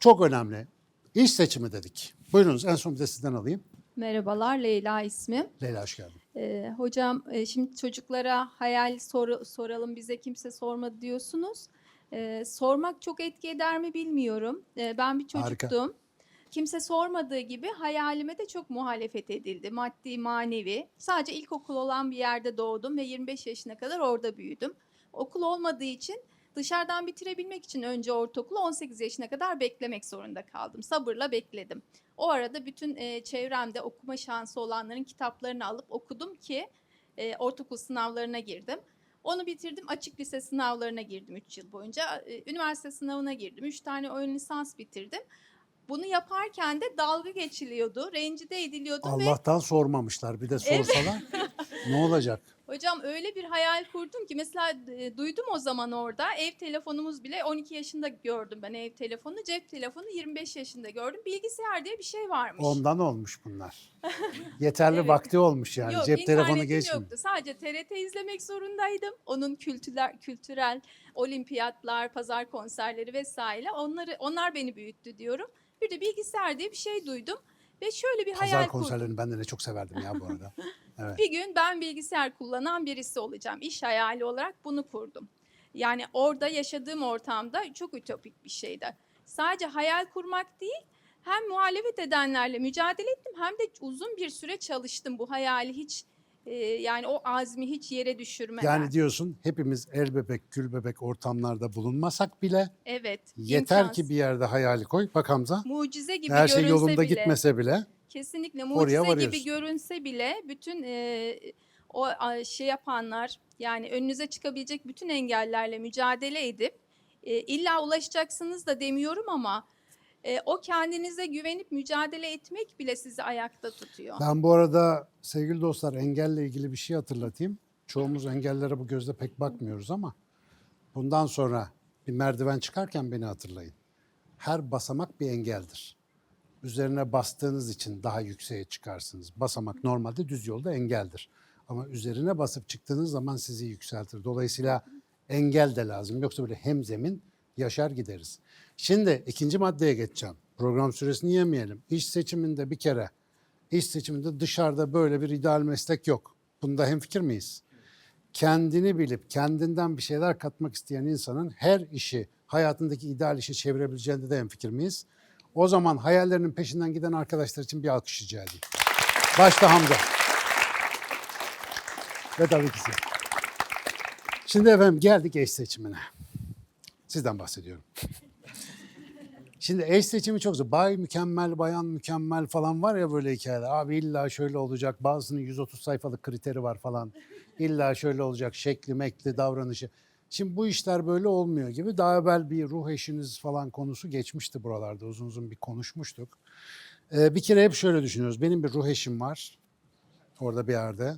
Çok önemli. İş seçimi dedik. Buyurunuz en son bir de sizden alayım. Merhabalar, Leyla ismim. Leyla hoş geldin. Ee, hocam e, şimdi çocuklara hayal soru, soralım bize kimse sormadı diyorsunuz. Ee, sormak çok etki eder mi bilmiyorum. Ee, ben bir Harika. çocuktum. Kimse sormadığı gibi hayalime de çok muhalefet edildi. Maddi, manevi. Sadece ilkokul olan bir yerde doğdum ve 25 yaşına kadar orada büyüdüm. Okul olmadığı için dışarıdan bitirebilmek için önce ortaokulu 18 yaşına kadar beklemek zorunda kaldım. Sabırla bekledim. O arada bütün e, çevremde okuma şansı olanların kitaplarını alıp okudum ki e, ortaokul sınavlarına girdim. Onu bitirdim. Açık lise sınavlarına girdim 3 yıl boyunca. E, üniversite sınavına girdim. 3 tane ön lisans bitirdim. Bunu yaparken de dalga geçiliyordu, rencide ediliyordum ve Allah'tan sormamışlar. Bir de sorsalar ne olacak? Hocam öyle bir hayal kurdum ki mesela e, duydum o zaman orada ev telefonumuz bile 12 yaşında gördüm ben ev telefonu cep telefonu 25 yaşında gördüm bilgisayar diye bir şey varmış. Ondan olmuş bunlar. Yeterli Evet. vakti olmuş yani. Yok, Cep telefonu internetim geçmiyor. yoktu. Sadece TRT izlemek zorundaydım. Onun kültürel, kültürel olimpiyatlar, pazar konserleri vesaire onları onlar beni büyüttü diyorum. Bir de bilgisayar diye bir şey duydum ve şöyle bir hayal Pazar kurdum. konserlerini ben de ne çok severdim ya bu arada. Evet. Bir gün ben bilgisayar kullanan birisi olacağım. İş hayali olarak bunu kurdum. Yani orada yaşadığım ortamda çok ütopik bir şeydi. Sadece hayal kurmak değil, hem muhalefet edenlerle mücadele ettim hem de uzun bir süre çalıştım bu hayali hiç e, yani o azmi hiç yere düşürmeden. Yani diyorsun hepimiz el bebek, gül bebek ortamlarda bulunmasak bile evet. yeter imkansız. ki bir yerde hayali koy. Bak Hamza mucize gibi her şey görünse yolunda bile. gitmese bile Kesinlikle Oraya mucize gibi görünse bile bütün e, o a, şey yapanlar yani önünüze çıkabilecek bütün engellerle mücadele edip e, illa ulaşacaksınız da demiyorum ama e, o kendinize güvenip mücadele etmek bile sizi ayakta tutuyor. Ben bu arada sevgili dostlar engelle ilgili bir şey hatırlatayım. Çoğumuz engellere bu gözle pek bakmıyoruz ama bundan sonra bir merdiven çıkarken beni hatırlayın. Her basamak bir engeldir. Üzerine bastığınız için daha yükseğe çıkarsınız. Basamak normalde düz yolda engeldir. Ama üzerine basıp çıktığınız zaman sizi yükseltir. Dolayısıyla engel de lazım. Yoksa böyle hemzemin yaşar gideriz. Şimdi ikinci maddeye geçeceğim. Program süresini yemeyelim. İş seçiminde bir kere İş seçiminde dışarıda böyle bir ideal meslek yok. Bunda hemfikir miyiz? Kendini bilip kendinden bir şeyler katmak isteyen insanın her işi hayatındaki ideal işe çevirebileceğinde de hemfikir miyiz? O zaman hayallerinin peşinden giden arkadaşlar için bir alkış rica edeyim. Başta Hamza. Ve tabii ki siz. Şimdi efendim geldik eş seçimine. Sizden bahsediyorum. Şimdi eş seçimi çok zor. Bay mükemmel, bayan mükemmel falan var ya böyle hikayeler. Abi illa şöyle olacak. Bazısının 130 sayfalık kriteri var falan. İlla şöyle olacak. Şekli, mekli, davranışı. Şimdi bu işler böyle olmuyor gibi. Daha evvel bir ruh eşiniz falan konusu geçmişti buralarda. Uzun uzun bir konuşmuştuk. Ee, bir kere hep şöyle düşünüyoruz. Benim bir ruh eşim var. Orada bir yerde.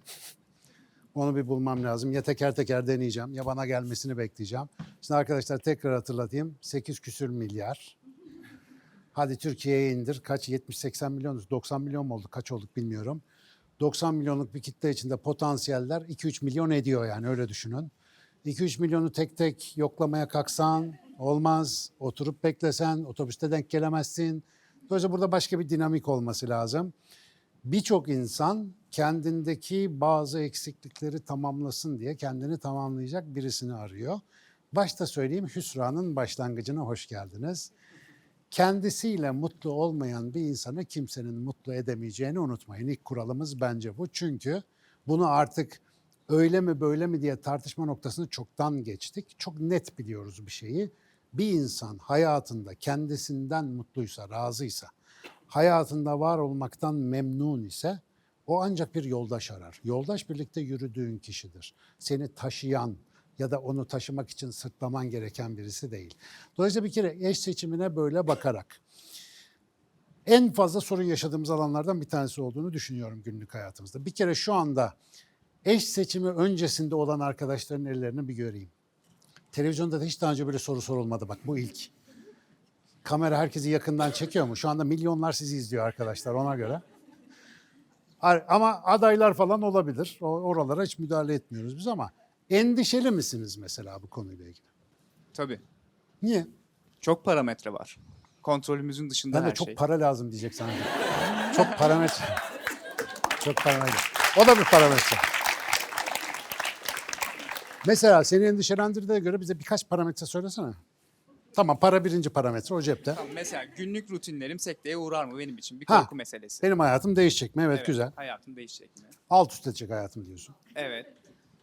Onu bir bulmam lazım. Ya teker teker deneyeceğim ya bana gelmesini bekleyeceğim. Şimdi arkadaşlar tekrar hatırlatayım. 8 küsür milyar. Hadi Türkiye'ye indir. Kaç? 70-80 milyon, 90 milyon mu oldu? Kaç olduk bilmiyorum. 90 milyonluk bir kitle içinde potansiyeller 2-3 milyon ediyor yani öyle düşünün. 2-3 milyonu tek tek yoklamaya kalksan olmaz. Oturup beklesen otobüste denk gelemezsin. Dolayısıyla burada başka bir dinamik olması lazım. Birçok insan kendindeki bazı eksiklikleri tamamlasın diye kendini tamamlayacak birisini arıyor. Başta söyleyeyim hüsranın başlangıcına hoş geldiniz kendisiyle mutlu olmayan bir insanı kimsenin mutlu edemeyeceğini unutmayın. İlk kuralımız bence bu. Çünkü bunu artık öyle mi böyle mi diye tartışma noktasını çoktan geçtik. Çok net biliyoruz bir şeyi. Bir insan hayatında kendisinden mutluysa, razıysa, hayatında var olmaktan memnun ise o ancak bir yoldaş arar. Yoldaş birlikte yürüdüğün kişidir. Seni taşıyan ya da onu taşımak için sırtlaman gereken birisi değil. Dolayısıyla bir kere eş seçimine böyle bakarak en fazla sorun yaşadığımız alanlardan bir tanesi olduğunu düşünüyorum günlük hayatımızda. Bir kere şu anda eş seçimi öncesinde olan arkadaşların ellerini bir göreyim. Televizyonda da hiç daha önce böyle soru sorulmadı bak bu ilk. Kamera herkesi yakından çekiyor mu? Şu anda milyonlar sizi izliyor arkadaşlar ona göre. Ama adaylar falan olabilir. Oralara hiç müdahale etmiyoruz biz ama endişeli misiniz mesela bu konuyla ilgili? Tabii. Niye? Çok parametre var. Kontrolümüzün dışında Ben de her çok şey. para lazım diyecek sana. çok parametre. Çok parametre. O da bir parametre. Mesela seni endişelendirdiğine göre bize birkaç parametre söylesene. Tamam para birinci parametre o cepte. Tamam, mesela günlük rutinlerim sekteye uğrar mı benim için bir Ha. korku meselesi. Benim hayatım değişecek mi? Evet, Evet, güzel. Hayatım değişecek mi? Alt üst edecek hayatım diyorsun. Evet.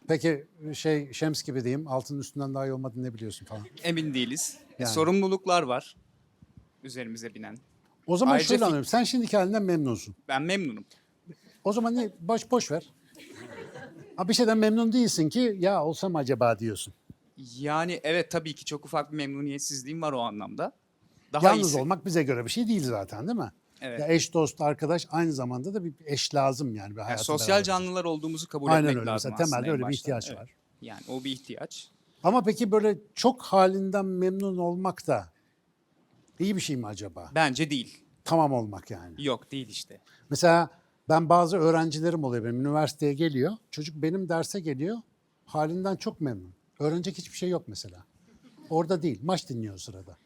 Peki şey Şems gibi diyeyim altının üstünden daha iyi olmadığını ne biliyorsun falan. Emin değiliz. E, Yani. Sorumluluklar var üzerimize binen. O zaman Ayrıca şöyle fik- anlıyorum. Sen şimdiki halinden memnunsun. Ben memnunum. O zaman ne? Boş boş ver. Ha bir şeyden memnun değilsin ki ya olsam acaba diyorsun. Yani evet tabii ki çok ufak bir memnuniyetsizliğim var o anlamda. Daha Yalnız iyisi. olmak bize göre bir şey değil zaten değil mi? Evet. Ya eş, dost, arkadaş aynı zamanda da bir eş lazım yani. Bir Yani sosyal beraber. canlılar olduğumuzu kabul Aynen etmek öyle. lazım Mesela temelde öyle bir ihtiyaç Evet. var. Yani o bir ihtiyaç. Ama peki böyle çok halinden memnun olmak da iyi bir şey mi acaba? Bence değil. Tamam olmak yani. Yok değil işte. Mesela ben bazı öğrencilerim oluyor benim üniversiteye geliyor. Çocuk benim derse geliyor. Halinden çok memnun. Öğrenecek hiçbir şey yok mesela. Orada değil. Maç dinliyor o sırada.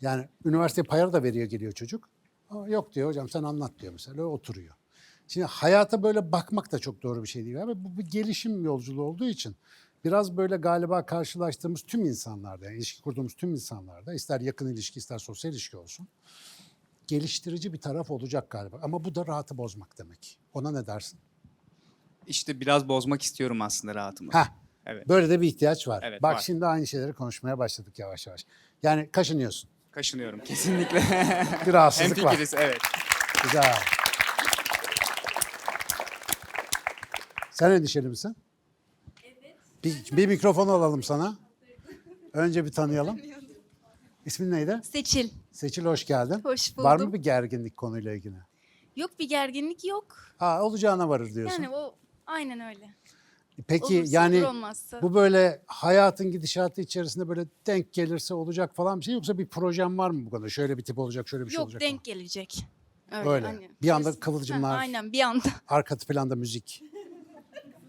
Yani üniversite payarı da veriyor geliyor çocuk. Ama yok diyor hocam sen anlat diyor mesela. Oturuyor. Şimdi hayata böyle bakmak da çok doğru bir şey değil. Ama bu bir gelişim yolculuğu olduğu için biraz böyle galiba karşılaştığımız tüm insanlarda, yani ilişki kurduğumuz tüm insanlarda ister yakın ilişki ister sosyal ilişki olsun geliştirici bir taraf olacak galiba. Ama bu da rahatı bozmak demek. Ona ne dersin? İşte biraz bozmak istiyorum aslında rahatımı. Heh, Evet. böyle de bir ihtiyaç var. Evet, Bak var. şimdi aynı şeyleri konuşmaya başladık yavaş yavaş. Yani kaşınıyorsun. Kaşınıyorum kesinlikle. Bir rahatsızlık var. Hemfikiriz evet. Güzel. Sen endişeli misin? Evet. Bir, bir mikrofon alalım sana. Önce bir tanıyalım. İsmin neydi? Seçil. Seçil hoş geldin. Hoş buldum. Var mı bir gerginlik konuyla ilgili? Yok bir gerginlik yok. Ha olacağına varır diyorsun. Yani o aynen öyle. Peki Olursa yani olur, olmazsa. bu böyle hayatın gidişatı içerisinde böyle denk gelirse olacak falan bir şey yoksa bir projem var mı bu konuda? Şöyle bir tip olacak, şöyle bir şey Yok olacak denk gelecek. Öyle. hani Bir anda kıvılcımlar. Ha, aynen bir anda. Arka planda müzik.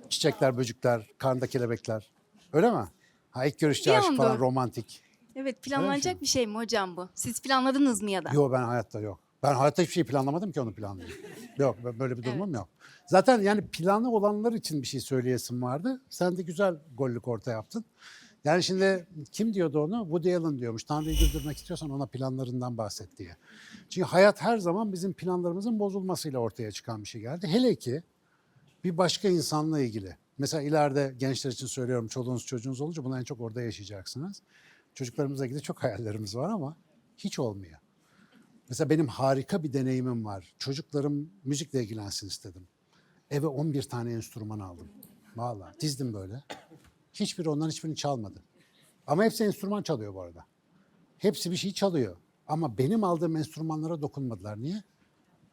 Çiçekler, böcekler, karnında kelebekler. Öyle mi? Ha ilk görüşte Bir aşk falan romantik. Evet planlanacak bir şey mi hocam bu? Siz planladınız mı ya da? Yok ben hayatta yok. Ben hayatta hiçbir şey planlamadım ki onu planlayayım. yok ben böyle bir durumum yok. Zaten yani planı olanlar için bir şey söyleyesim vardı. Sen de güzel gollük orta yaptın. Yani şimdi kim diyordu onu? Woody Allen diyormuş. Tanrı'yı güldürmek istiyorsan ona planlarından bahset diye. Çünkü hayat her zaman bizim planlarımızın bozulmasıyla ortaya çıkan bir şey geldi. Hele ki bir başka insanla ilgili. Mesela ileride gençler için söylüyorum çoluğunuz çocuğunuz olunca bunu en çok orada yaşayacaksınız. Çocuklarımızla ilgili çok hayallerimiz var ama hiç olmuyor. Mesela benim harika bir deneyimim var. Çocuklarım müzikle ilgilensin istedim. Eve 11 tane enstrüman aldım. Vallahi dizdim böyle. Hiçbiri onların hiçbirini çalmadı. Ama hepsi enstrüman çalıyor bu arada. Hepsi bir şey çalıyor. Ama benim aldığım enstrümanlara dokunmadılar. Niye?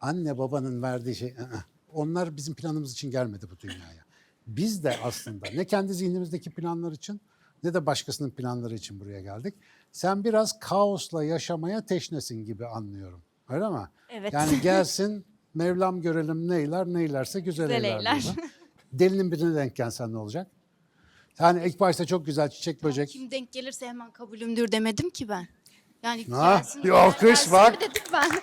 Anne babanın verdiği şey. ı-ı. Onlar bizim planımız için gelmedi bu dünyaya. Biz de aslında ne kendi zihnimizdeki planlar için ne de başkasının planları için buraya geldik. Sen biraz kaosla yaşamaya teşnesin gibi anlıyorum. Öyle mi? Evet. Yani gelsin Mevlam görelim neyler neylerse güzel, Güzel eyler. eyler. Delinin birine denk gelsen ne olacak? Yani ilk başta çok güzel çiçek böcek. Kim denk gelirse hemen kabulümdür demedim ki ben. Yani Ha, gelsin, bir alkış bak. dedim ben.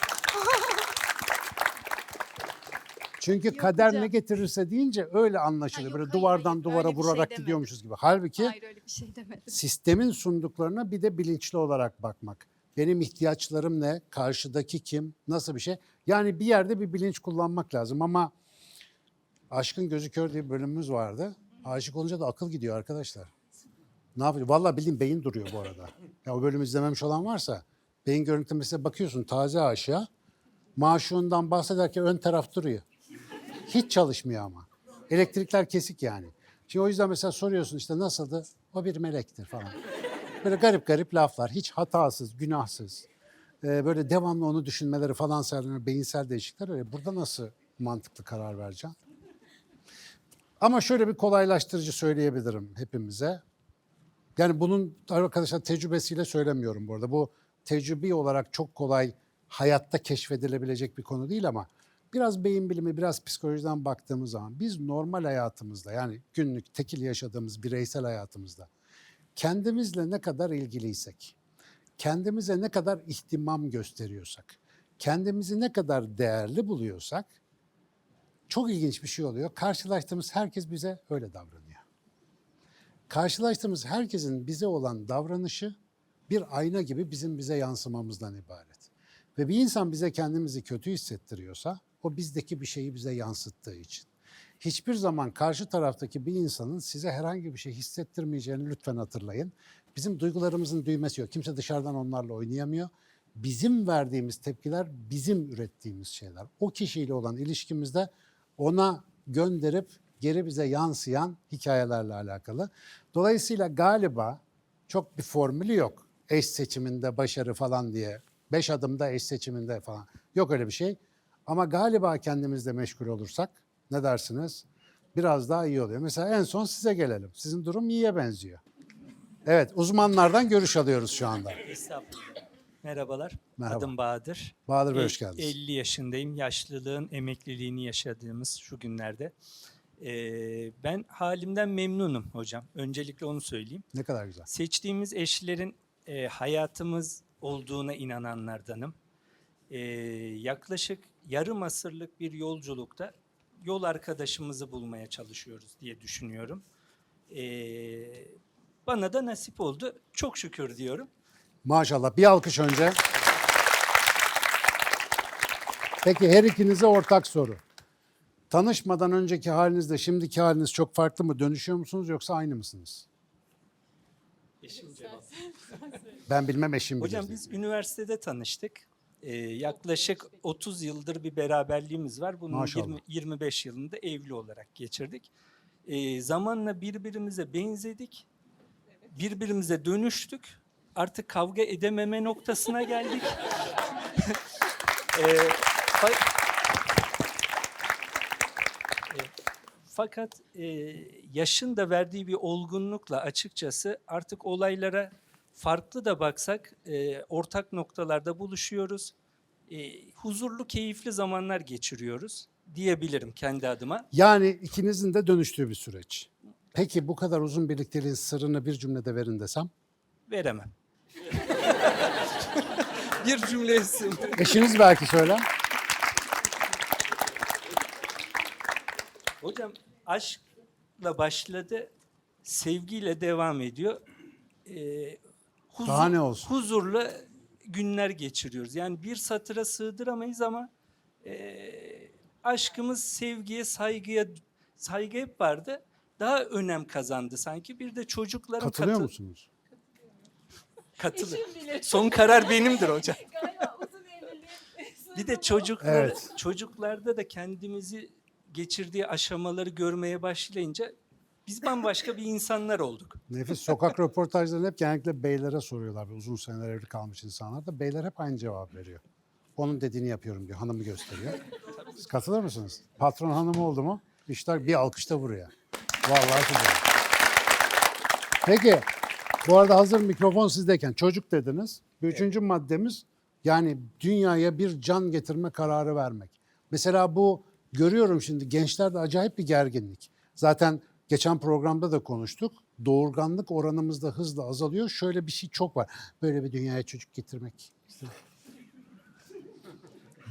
Çünkü kader ne hocam. getirirse deyince öyle anlaşılıyor. yok, Böyle hayır, duvardan hayır, duvara öyle bir şey vurarak demedim. gidiyormuşuz gibi. Halbuki Hayır öyle bir şey demedim. sistemin sunduklarına bir de bilinçli olarak bakmak. Benim ihtiyaçlarım ne? Karşıdaki kim? Nasıl bir şey? Yani bir yerde bir bilinç kullanmak lazım ama Aşkın Gözü Kör diye bir bölümümüz vardı. Aşık olunca da akıl gidiyor arkadaşlar. Ne yapıyor? Vallahi bildiğin beyin duruyor bu arada. Ya o bölümü izlememiş olan varsa beyin görüntülemesine bakıyorsun taze aşığa. Maşuğundan bahsederken ön taraf duruyor. Hiç çalışmıyor ama. Elektrikler kesik yani. Şimdi o yüzden mesela soruyorsun işte nasıldı? O bir melektir falan. Böyle garip garip laflar. Hiç hatasız, günahsız. Ee, böyle devamlı onu düşünmeleri falan sergilen beyinsel değişiklikler öyle. Burada nasıl mantıklı karar vereceğim? Ama şöyle bir kolaylaştırıcı söyleyebilirim hepimize. Yani bunun arkadaşlar tecrübesiyle söylemiyorum bu arada. Bu tecrübi olarak çok kolay hayatta keşfedilebilecek bir konu değil ama biraz beyin bilimi, biraz psikolojiden baktığımız zaman biz normal hayatımızda yani günlük tekil yaşadığımız bireysel hayatımızda kendimizle ne kadar ilgiliysek, kendimize ne kadar ihtimam gösteriyorsak, kendimizi ne kadar değerli buluyorsak çok ilginç bir şey oluyor. Karşılaştığımız herkes bize öyle davranıyor. Karşılaştığımız herkesin bize olan davranışı bir ayna gibi bizim bize yansımamızdan ibaret. Ve bir insan bize kendimizi kötü hissettiriyorsa o bizdeki bir şeyi bize yansıttığı için. Hiçbir zaman karşı taraftaki bir insanın size herhangi bir şey hissettirmeyeceğini lütfen hatırlayın. Bizim duygularımızın düğmesi yok. Kimse dışarıdan onlarla oynayamıyor. Bizim verdiğimiz tepkiler bizim ürettiğimiz şeyler. O kişiyle olan ilişkimizde ona gönderip geri bize yansıyan hikayelerle alakalı. Dolayısıyla galiba çok bir formülü yok. Eş seçiminde başarı falan diye. Beş adımda eş seçiminde falan. Yok öyle bir şey. Ama galiba kendimizle meşgul olursak ne dersiniz? Biraz daha iyi oluyor. Mesela en son size gelelim. Sizin durum iyiye benziyor. Evet uzmanlardan görüş alıyoruz şu anda. Estağfurullah. Merhabalar. Merhaba. Adım Bahadır. Bahadır Bey hoş geldiniz. 50 yaşındayım. Yaşlılığın emekliliğini yaşadığımız şu günlerde. Ee, ben halimden memnunum hocam. Öncelikle onu söyleyeyim. Ne kadar güzel. Seçtiğimiz eşlerin e, hayatımız olduğuna inananlardanım. Ee, yaklaşık yarım asırlık bir yolculukta yol arkadaşımızı bulmaya çalışıyoruz diye düşünüyorum. Ee, bana da nasip oldu. Çok şükür diyorum. Maşallah. Bir alkış önce. Peki her ikinize ortak soru. Tanışmadan önceki halinizle şimdiki haliniz çok farklı mı? Dönüşüyor musunuz yoksa aynı mısınız? Eşim cevap. Ben bilmem eşim bilir. Hocam biz üniversitede tanıştık. Ee, yaklaşık 30 yıldır bir beraberliğimiz var. Bunun Maşallah. 20, 25 yılında evli olarak geçirdik. Ee, zamanla birbirimize benzedik. Birbirimize dönüştük. Artık kavga edememe noktasına geldik. Ee, fa- E, fakat e, yaşın da verdiği bir olgunlukla açıkçası artık olaylara farklı da baksak e, ortak noktalarda buluşuyoruz. E, huzurlu, keyifli zamanlar geçiriyoruz diyebilirim kendi adıma. Yani ikinizin de dönüştüğü bir süreç. Peki bu kadar uzun birlikteliğin sırrını bir cümlede verin desem? Veremem. Bir cümle sığ- Eşiniz belki söyler. Hocam aşkla başladı, sevgiyle devam ediyor. Ee, huzur- Daha ne olsun? Huzurlu günler geçiriyoruz. Yani bir satıra sığdıramayız ama e, aşkımız sevgiye, saygıya, saygı hep vardı. Daha önem kazandı sanki. Bir de çocukların Katılıyor katı- musunuz? Katılı. Son karar benimdir hocam. Bir de çocuklar, Evet. çocuklarda da kendimizi geçirdiği aşamaları görmeye başlayınca biz bambaşka bir insanlar olduk. Nefis sokak röportajlarını hep genellikle beylere soruyorlar. Uzun seneler evli kalmış insanlar da beyler hep aynı cevap veriyor. Onun dediğini yapıyorum diyor. Hanımı gösteriyor. Siz katılır mısınız? Patron hanımı oldu mu? İşler bir alkışta buraya. Vallahi güzel. Peki. Bu arada hazır mikrofon sizdeyken çocuk dediniz. Bir Üçüncü maddemiz yani dünyaya bir can getirme kararı vermek. Mesela bu görüyorum şimdi gençlerde acayip bir gerginlik. Zaten geçen programda da konuştuk. Doğurganlık oranımız da hızla azalıyor. Şöyle bir şey çok var. Böyle bir dünyaya çocuk getirmek.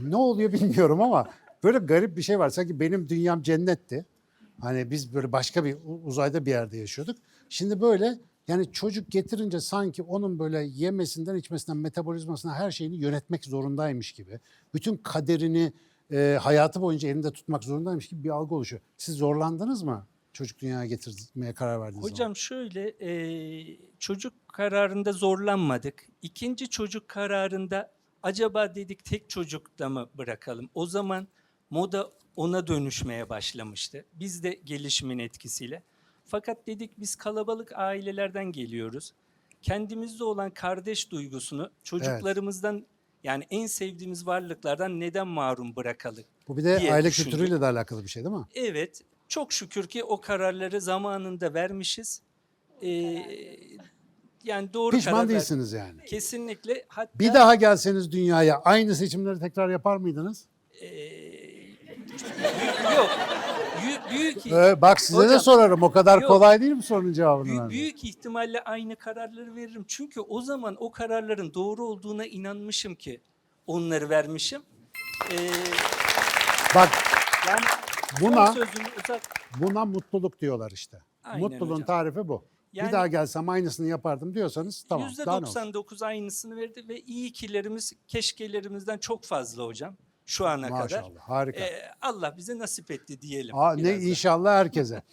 Ne oluyor bilmiyorum ama böyle garip bir şey var. Sanki benim dünyam cennetti. Hani biz böyle başka bir uzayda bir yerde yaşıyorduk. Şimdi böyle yani çocuk getirince sanki onun böyle yemesinden, içmesinden, metabolizmasına her şeyini yönetmek zorundaymış gibi. Bütün kaderini e, hayatı boyunca elinde tutmak zorundaymış gibi bir algı oluşuyor. Siz zorlandınız mı çocuk dünyaya getirmeye karar verdiğiniz zaman? Hocam şöyle e, çocuk kararında zorlanmadık. İkinci çocuk kararında acaba dedik tek çocukla mı bırakalım? O zaman moda ona dönüşmeye başlamıştı. Biz de gelişimin etkisiyle. Fakat dedik biz kalabalık ailelerden geliyoruz. Kendimizde olan kardeş duygusunu çocuklarımızdan yani en sevdiğimiz varlıklardan neden mahrum bırakalım? Bu bir de aile düşündük. kültürüyle de alakalı bir şey değil mi? Evet, çok şükür ki o kararları zamanında vermişiz. Ee, yani doğru Pişman karar değilsiniz yani. Kesinlikle. Hatta Bir daha gelseniz dünyaya aynı seçimleri tekrar yapar mıydınız? ee, yok. Yü- büyük Ee, bak size de Hocam, sorarım. O kadar yok. kolay değil mi sorunun cevabını Büyük, vermek? büyük ihtimalle aynı kararları veririm. Çünkü o zaman o kararların doğru olduğuna inanmışım ki onları vermişim. Ee, Bak yani Buna- uzat. buna mutluluk diyorlar işte. Aynen Mutluluğun hocam. tarifi bu. Yani- bir daha gelsem aynısını yapardım diyorsanız tamam. Daha ne olsun? %99 aynısını verdi ve iyi ikilerimiz keşkelerimizden çok fazla hocam şu ana kadar. Maşallah harika. Ee, Allah bize nasip etti diyelim. Aa, ne biraz da. inşallah herkese.